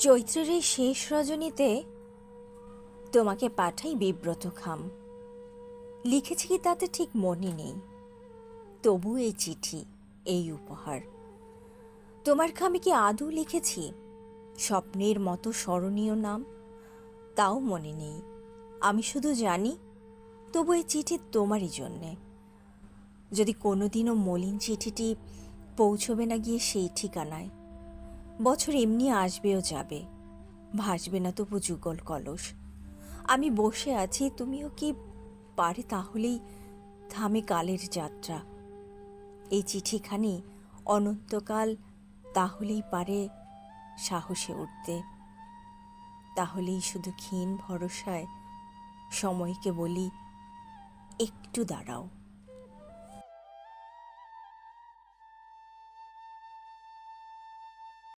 চৈত্রের এই শেষ রজনীতে তোমাকে পাঠাই বিব্রত খাম লিখেছি কি তাতে ঠিক মনে নেই। তবু এই চিঠি, এই উপহার। তোমার খামে কি আদৌ লিখেছি? স্বপ্নের মতো স্মরণীয় নাম? তাও মনে নেই। আমি শুধু জানি, তবু এই চিঠি তোমারই জন্যে। যদি কোনোদিনও মলিন চিঠিটি পৌঁছবে না গিয়ে সেই ঠিকানায় বছর এমনি আসবেও যাবে। ভাসবে না তবু যুগল কলস। আমি বসে আছি, তুমিও কি পারে তাহলেই থামে কালের যাত্রা। এই চিঠিখানি অনন্তকাল তাহলেই পারে সাহসে উঠতে। তাহলেই শুধু ক্ষীণ ভরসায় সময়কে বলি, একটু দাঁড়াও।